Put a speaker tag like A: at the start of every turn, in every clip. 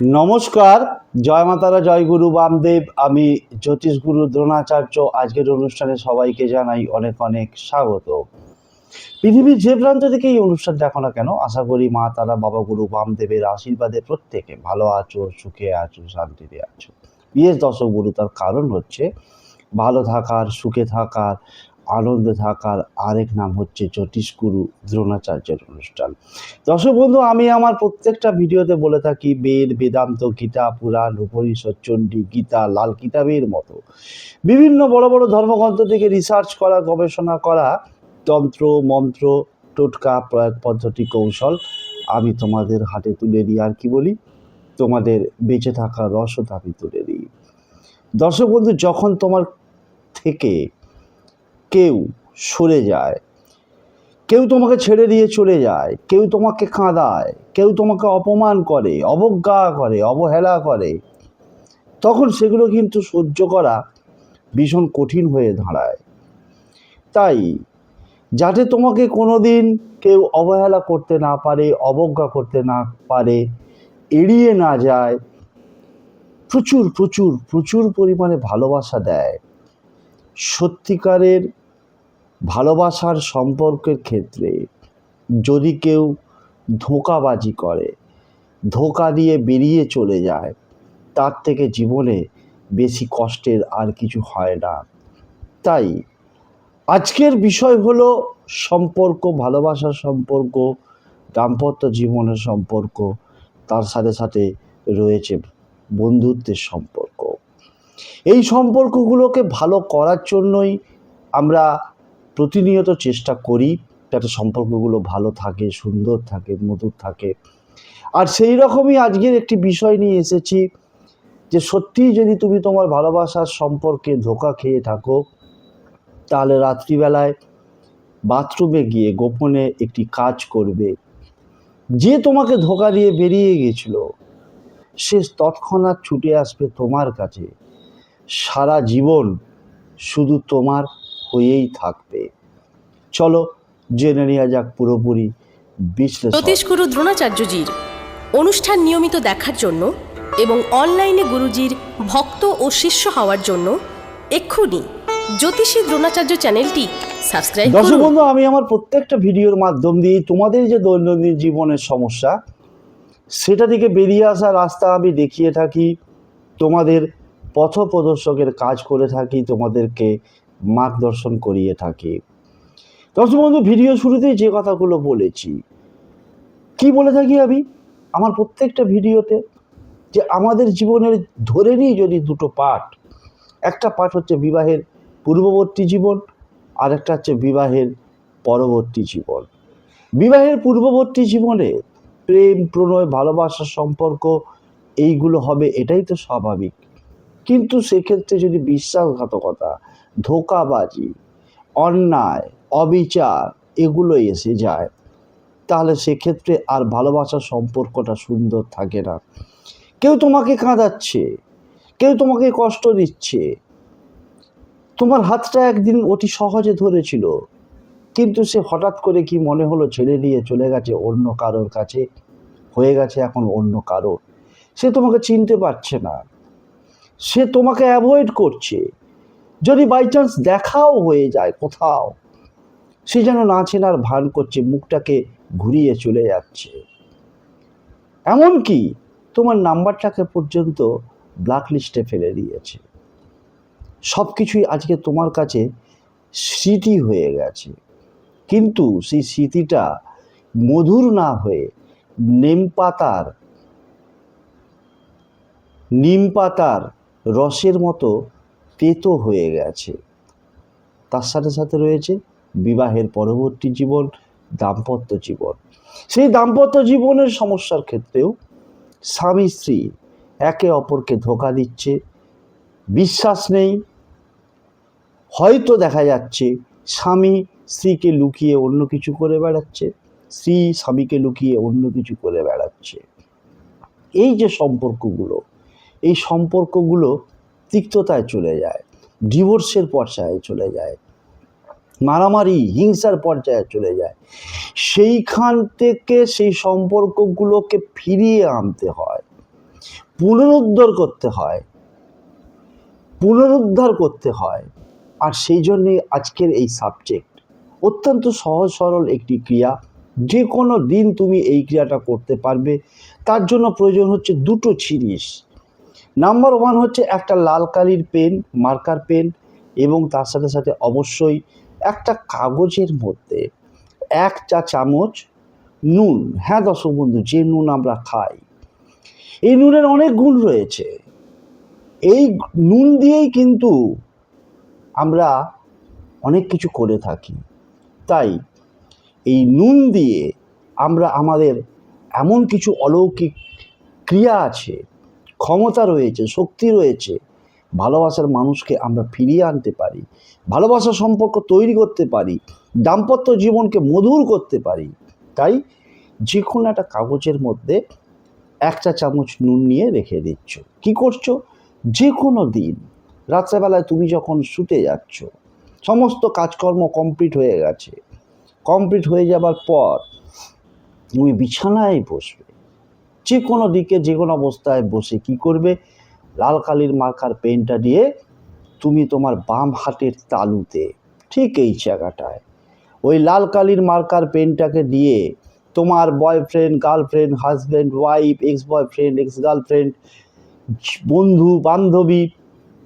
A: নমস্কার, জয় মাতারা, জয় গুরু বামদেব। আমি জ্যোতিষ গুরু দ্রোণাচার্য। আজকের অনুষ্ঠানে সবাইকে জানাই অনেক অনেক স্বাগত। পৃথিবীর যে প্রান্ত থেকে এই অনুষ্ঠান দেখো না কেন, আশা করি মা, তারা, বাবা, গুরু, বামদেবের আশীর্বাদে প্রত্যেকে ভালো আছো, সুখে আছো, শান্তিতে আছো। বিয়ের দশক গুরু, তার কারণ হচ্ছে ভালো থাকার, সুখে থাকার আনন্দে থাকার আরেক নাম হচ্ছে জ্যোতিষ গুরু দ্রোণাচার্যের অনুষ্ঠান। দর্শক বন্ধু, আমি আমার প্রত্যেকটা ভিডিওতে বলে থাকি, বেদ, বেদান্ত, গীতা, পুরাণ, উপনিষদ, চণ্ডী, গীতা, লাল কিতাবের মতো। বিভিন্ন বড় বড় ধর্মগ্রন্থ থেকে রিসার্চ করা, গবেষণা করা, তন্ত্র, মন্ত্র, টোটকা, প্রয়োগ পদ্ধতি, কৌশল আমি তোমাদের হাতে তুলে দিই আর কি বলি? তোমাদের বেঁচে থাকার রসদ আমি তুলে দিই দর্শক বন্ধু, যখন তোমার থেকে কেউ সরে যায়। কেউ তোমাকে ছেড়ে দিয়ে চলে যায়। কেউ তোমাকে কাঁদায়। কেউ তোমাকে অপমান করে, অবজ্ঞা করে, অবহেলা করে। তখন সেগুলো কিন্তু সহ্য করা ভীষণ কঠিন হয়ে দাঁড়ায়। তাই যাতে তোমাকে কোনো দিন কেউ অবহেলা করতে না পারে, অবজ্ঞা করতে না পারে, এড়িয়ে না যায়, প্রচুর প্রচুর প্রচুর পরিমাণে ভালোবাসা দেয়। সত্যিকারের ভালোবাসার সম্পর্কের ক্ষেত্রে যদি কেউ ধোঁকাবাজি করে, ধোঁকা দিয়ে বেরিয়ে চলে যায়, তার থেকে জীবনে বেশি কষ্টের আর কিছু হয় না। তাই আজকের বিষয় হলো সম্পর্ক, ভালোবাসার সম্পর্ক, দাম্পত্য জীবনের সম্পর্ক, তার সাথে সাথে রয়েছে বন্ধুত্বের সম্পর্ক। এই সম্পর্কগুলোকে ভালো করার জন্যই আমরা প্রতিনিয়ত চেষ্টা করি যাতে সম্পর্কগুলো ভালো থাকে, সুন্দর থাকে, মধুর থাকে। আর সেই রকমই আজকের একটি বিষয় নিয়ে এসেছি যে সত্যিই যদি তুমি তোমার ভালোবাসার সম্পর্কে ধোকা খেয়ে থাকো, তাহলে রাত্রিবেলায় বাথরুমে গিয়ে গোপনে একটি কাজ করবে। যে তোমাকে ধোকা দিয়ে বেরিয়ে গেছিল, সে তৎক্ষণাৎ ছুটে আসবে তোমার কাছে। সারা জীবন শুধু তোমার হয়েই থাকবে। চলো জেনে নেওয়া যাক পুরোপুরি বিশ্লেষণ।
B: জ্যোতিষগুরু দ্রোণাচার্যজির অনুষ্ঠান নিয়মিত দেখার জন্য এবং অনলাইনে গুরুজির ভক্ত ও শিষ্য হওয়ার জন্য এক্ষুনি জ্যোতিষী দ্রোণাচার্য চ্যানেলটি সাবস্ক্রাইব
A: দর্শক
B: করুন।
A: বন্ধু আমি আমার প্রত্যেকটা ভিডিওর মাধ্যম দিয়ে তোমাদের যে দৈনন্দিন জীবনের সমস্যা সেটা থেকে বেরিয়ে আসার রাস্তা আমি দেখিয়ে থাকি তোমাদের পথ প্রদর্শকের কাজ করে থাকি তোমাদেরকে মার্গদর্শন করিয়ে থাকি। দর্শক বন্ধু, ভিডিও শুরুতেই যে কথাগুলো বলেছি, কি বলে থাকি আমি? আমার প্রত্যেকটা ভিডিওতে যে আমাদের জীবনের ধরে নিই যদি দুটো পার্ট একটা পার্ট হচ্ছে বিবাহের পূর্ববর্তী জীবন, আর একটা হচ্ছে বিবাহের পরবর্তী জীবন। বিবাহের পূর্ববর্তী জীবনে প্রেম, প্রণয় ভালোবাসার সম্পর্ক, এইগুলো হবে, এটাই তো স্বাভাবিক। কিন্তু সেক্ষেত্রে যদি বিশ্বাসঘাতকতা ধোকাবাজি, অন্যায়, অবিচার এগুলো এসে যায়। তাহলে সেক্ষেত্রে আর ভালোবাসার সম্পর্কটা সুন্দর থাকে না। কেউ তোমাকে কাঁদাচ্ছে, কেউ তোমাকে কষ্ট দিচ্ছে। তোমার হাতটা একদিন অতি সহজে ধরেছিল, কিন্তু সে হঠাৎ করে কি মনে হলো ছেড়ে দিয়ে চলে গেছে, অন্য কারোর কাছে? হয়ে গেছে এখন অন্য কারোর। সে তোমাকে চিনতে পারছে না। সে তোমাকে অ্যাভয়েড করছে। যদি বাই চান্স দেখাও হয়ে যায় কোথাও, সে যেন না চেনার ভান করছে, মুখটাকে ঘুরিয়ে চলে যাচ্ছে। এমনকি তোমার নাম্বারটাকে পর্যন্ত ব্ল্যাক লিস্টে ফেলে দিয়েছে। সব কিছুই আজকে তোমার কাছে স্মৃতি হয়ে গেছে। কিন্তু সেই স্মৃতিটা মধুর না হয়ে নিম পাতার নিম পাতার রসের মতো তেতো হয়ে গেছে। তার সাথে সাথে রয়েছে বিবাহের পরবর্তী জীবন, দাম্পত্য জীবন। সেই দাম্পত্য জীবনের সমস্যার ক্ষেত্রেও স্বামী স্ত্রী একে অপরকে ধোকা দিচ্ছে, বিশ্বাস নেই। হয়তো দেখা যাচ্ছে স্বামী স্ত্রীকে লুকিয়ে অন্য কিছু করে বেড়াচ্ছে, স্ত্রী স্বামীকে লুকিয়ে অন্য কিছু করে বেড়াচ্ছে। এই যে সম্পর্কগুলো, এই সম্পর্কগুলো তিক্ততায় চলে যায় ডিভোর্সের পর্যায়ে চলে যায়, মারামারি, হিংসার পর্যায়ে চলে যায়। সেইখান থেকে সেই সম্পর্কগুলোকে ফিরিয়ে আনতে হয়, পুনরুদ্ধার করতে হয়, পুনরুদ্ধার করতে হয়। আর সেই জন্যে আজকের এই সাবজেক্ট অত্যন্ত সহজ সরল একটি ক্রিয়া। যে কোনো দিন তুমি এই ক্রিয়াটা করতে পারবে। তার জন্য প্রয়োজন হচ্ছে দুটো জিনিস। নাম্বার ওয়ান হচ্ছে একটা লাল কালির পেন মার্কার পেন এবং তার সাথে সাথে অবশ্যই একটা কাগজের মধ্যে এক চা চামচ নুন। হ্যাঁ দর্শক বন্ধু, যে নুন আমরা খাই, এই নুনের অনেক গুণ রয়েছে। এই নুন দিয়েই কিন্তু আমরা অনেক কিছু করে থাকি। তাই এই নুন দিয়ে আমরা আমাদের এমন কিছু অলৌকিক ক্রিয়া আছে ক্ষমতা রয়েছে, শক্তি রয়েছে, ভালোবাসার মানুষকে আমরা ফিরিয়ে আনতে পারি, ভালোবাসার সম্পর্ক তৈরি করতে পারি, দাম্পত্য জীবনকে মধুর করতে পারি। তাই যে কোনো একটা কাগজের মধ্যে এক চা চামচ নুন নিয়ে রেখে দিচ্ছ। কি করছ? যে কোনো দিন। রাত্রেবেলায় তুমি যখন শুতে যাচ্ছ, সমস্ত কাজকর্ম কমপ্লিট হয়ে গেছে। কমপ্লিট হয়ে যাবার পর তুমি বিছানায় বসবে। যে কোনো দিকে যে কোনো অবস্থায় বসে কি করবে? লাল কালির মার্কার পেনটা দিয়ে তুমি তোমার বাম হাতের তালুতে, ঠিক এই জায়গাটায়, ওই লাল কালির মার্কার পেনটাকে দিয়ে তোমার boyfriend, girlfriend, husband, wife ex boyfriend ex girlfriend বন্ধু, বান্ধবী,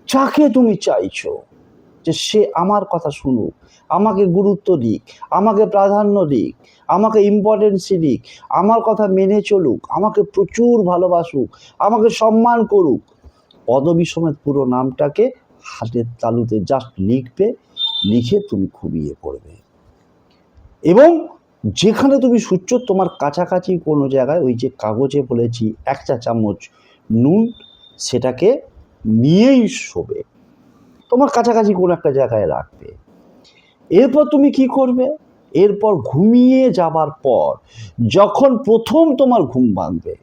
A: যাকে তুমি চাইছো যে সে আমার কথা শুনুক আমাকে গুরুত্ব দিক, আমাকে প্রাধান্য দিক, আমাকে ইম্পর্টেন্সি দিক, আমার কথা মেনে চলুক, আমাকে প্রচুর ভালোবাসুক, আমাকে সম্মান করুক। পদবী সমেত পুরো নামটাকে হাতের তালুতে জাস্ট লিখবে, লিখে তুমি খুবিয়ে পড়বে। এবং যেখানে তুমি সূর্য তোমার কাছাকাছি কোনো জায়গায় ওই যে কাগজে বলেছি, এক চা চামচ নুন, সেটাকে নিয়েই শোবে। তোমার কাছাকাছি কোনো একটা জায়গায় রাখবে। এরপর তুমি কি করবে? এরপর ঘুমিয়ে যাবার পর যখন প্রথম তোমার ঘুম ভাঙবে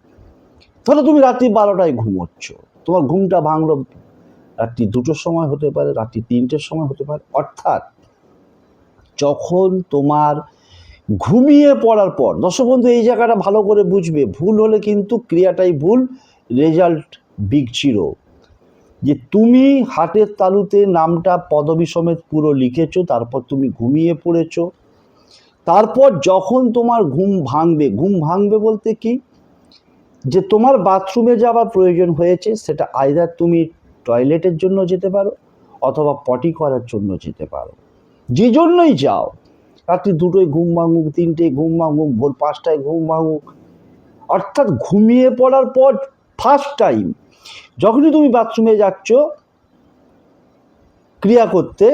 A: ধরো তুমি রাত্রি বারোটায় ঘুমোচ্ছ। তোমার ঘুমটা ভাঙলো রাত্রি দুটোর সময় হতে পারে, রাত্রি তিনটের সময় হতে পারে। অর্থাৎ যখন তোমার ঘুমিয়ে পড়ার পর, দর্শক বন্ধু, এই জায়গাটা ভালো করে বুঝবে। ভুল হলে কিন্তু ক্রিয়াটাই ভুল, রেজাল্ট বিগ জিরো। যে তুমি হাতের তালুতে নামটা পদবী সমেত পুরো লিখেছো, তারপর তুমি ঘুমিয়ে পড়েছো। তারপর যখন তোমার ঘুম ভাঙবে ঘুম ভাঙবে বলতে কি? যে তোমার বাথরুমে যাওয়ার প্রয়োজন হয়েছে, সেটা আইদার তুমি টয়লেটের জন্য যেতে পারো, অথবা পটি করার জন্য যেতে পারো। যে জন্যই যাও। রাত্রি দুটোয় ঘুম ভাঙুক, তিনটে ঘুম ভাঙুক, ভোর পাঁচটায় ঘুম ভাঙুক। অর্থাৎ ঘুমিয়ে পড়ার পর ফার্স্ট টাইম যখনই তুমি বাথরুমে যাচ্ছ, ক্রিয়া করতে,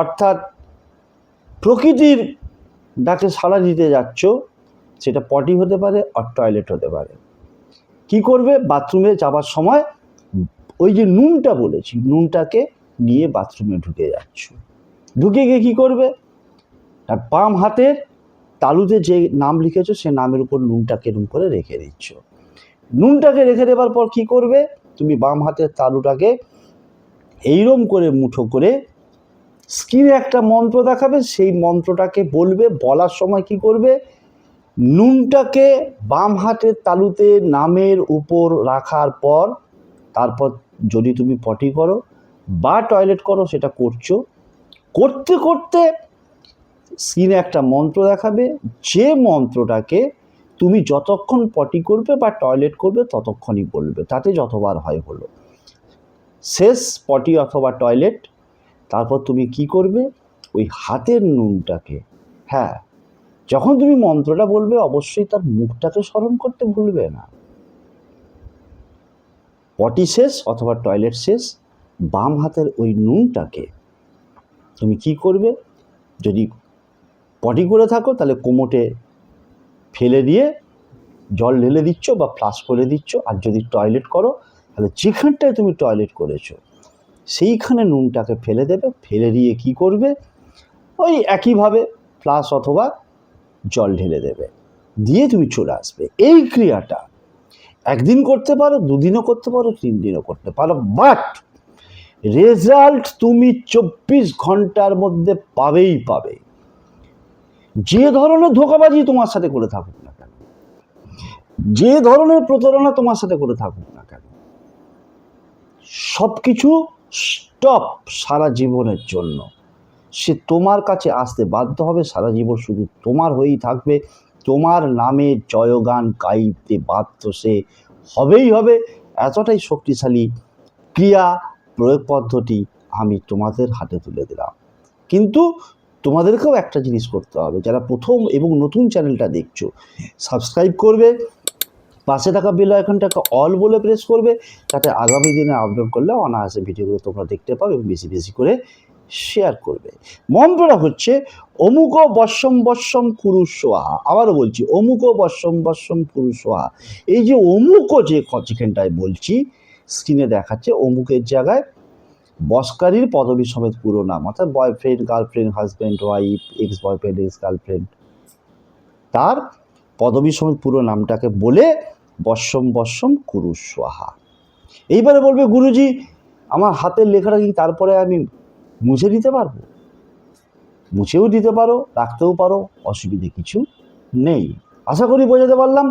A: অর্থাৎ প্রকৃতির ডাকে সাড়া দিতে যাচ্ছ, সেটা পটি হতে পারে আর টয়লেট হতে পারে। কি করবে? বাথরুমে যাবার সময় ওই যে নুনটা বলেছি, নুনটাকে নিয়ে বাথরুমে ঢুকে যাচ্ছ। ঢুকে গিয়ে কী করবে? আর বাম হাতের তালুতে যে নাম লিখেছো, সে নামের উপর নুনটাকে এরম করে রেখে দিচ্ছ। নুনটাকে রেখে দেবার পর কি করবে? তুমি বাম হাতের তালুটাকে এইরম করে মুঠো করে স্ক্রিনে একটা মন্ত্র দেখাবে। সেই মন্ত্রটাকে বলবে, বলার সময় কি করবে? নুনটাকে বাম হাতের তালুতে নামের উপর রাখার পর, তারপর যদি তুমি পটি করো বা টয়লেট করো, সেটা করছ। করতে করতে স্ক্রিনে একটা মন্ত্র দেখাবে। যে মন্ত্রটাকে তুমি যতক্ষণ পটি করবে বা টয়লেট করবে, ততক্ষণই বলবে। তাতে যতবার হয় হলো। শেষ পটি অথবা টয়লেট তারপর তুমি কি করবে? ওই হাতের নুনটাকে হ্যাঁ যখন তুমি মন্ত্রটা বলবে, অবশ্যই তার মুখটাকে স্মরণ করতে ভুলবে না। পটি শেষ অথবা টয়লেট শেষ, বাম হাতের ওই নুনটাকে তুমি কি করবে? যদি পটি করে থাকো, তাহলে কোমোটে ফেলে দিয়ে জল ঢেলে দিচ্ছ বা ফ্লাশ করে দিচ্ছ। আর যদি টয়লেট করো, তাহলে যেখানটায় তুমি টয়লেট করেছ, সেইখানে নুনটাকে ফেলে দেবে। ফেলে দিয়ে কি করবে? ওই একইভাবে ফ্লাশ অথবা জল ঢেলে দেবে। দিয়ে তুমি চলে আসবে। এই ক্রিয়াটা একদিন করতে পারো, দুদিনও করতে পারো তিন দিনও করতে পারো। বাট রেজাল্ট তুমি চব্বিশ ঘণ্টার মধ্যে পাবেই পাবে। যে ধরনের ধোকাবাজি তোমার সাথে করে থাকুক না কেন? যে ধরনের প্রতারণা তোমার সাথে করে থাকুক না কেন? সব কিছু স্টপ সারা জীবনের জন্য। সে তোমার কাছে আসতে বাধ্য হবে, সারা জীবন শুধু তোমার হয়েই থাকবে। তোমার নামে জয়গান গাইতে বাধ্য সে হবেই হবে। এতটাই শক্তিশালী ক্রিয়া প্রয়োগ পদ্ধতি আমি তোমাদের হাতে তুলে দিলাম। কিন্তু তোমাদেরকেও একটা জিনিস করতে হবে। যারা প্রথম এবং নতুন চ্যানেলটা দেখছ সাবস্ক্রাইব করবে, পাশে থাকা বেল আইকনটাকে অল বলে প্রেস করবে যাতে আগামী দিনে আপলোড করলে অনায়াসে ভিডিওগুলো তোমরা দেখতে পাবে এবং বেশি বেশি করে শেয়ার করবে। মন্ত্রটা হচ্ছে, অমুক বর্ষম বর্ষম কুরু সোহা। আবারও বলছি, অমুক বর্ষম বর্ষম কুরু সোহা। এই যে অমুক যে যেখানটায় বলছি স্ক্রিনে দেখাচ্ছে, অমুকের জায়গায় বসকারীর পদবী সমেত পুরো নাম, অর্থাৎ boyfriend girlfriend husband wife ex boyfriend ex girlfriend তার পদবী সমেত পুরো নামটাকে বলে বর্ষম বর্ষম কুরু সোহা। এইবারে বলবে, গুরুজি, আমার হাতের লেখাটা কি তারপরে আমি মুছে দিতে পারব? মুছেও দিতে পারো, রাখতেও পারো, অসুবিধে কিছু নেই। আশা করি বোঝাতে পারলাম।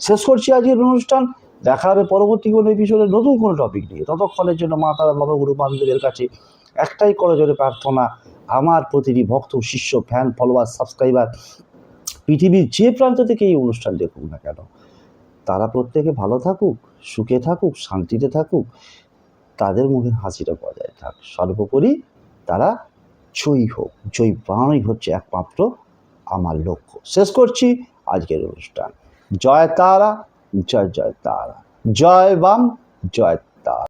A: শেষ করছি আজকের অনুষ্ঠান। দেখা হবে পরবর্তী কোনো এপিসোডে নতুন কোনো টপিক নিয়ে। ততক্ষণের জন্য মা তারা, বাবা, গুরু বান্ধবের কাছে একটাই করজোরে প্রার্থনা, আমার প্রতিটি ভক্ত, শিষ্য ফ্যান ফলোয়ার সাবস্ক্রাইবার পৃথিবীর যে প্রান্ত থেকে এই অনুষ্ঠান দেখুক না কেন, তারা প্রত্যেকে ভালো থাকুক, সুখে থাকুক, শান্তিতে থাকুক, তাদের মুখে হাসিটা বজায় থাক। সর্বোপরি তারা জয়ী হোক। জয়ী বানানোই হচ্ছে একমাত্র আমার লক্ষ্য। শেষ করছি আজকের অনুষ্ঠান। জয় তারা। জয় জয় তারা। জয় বাম জয়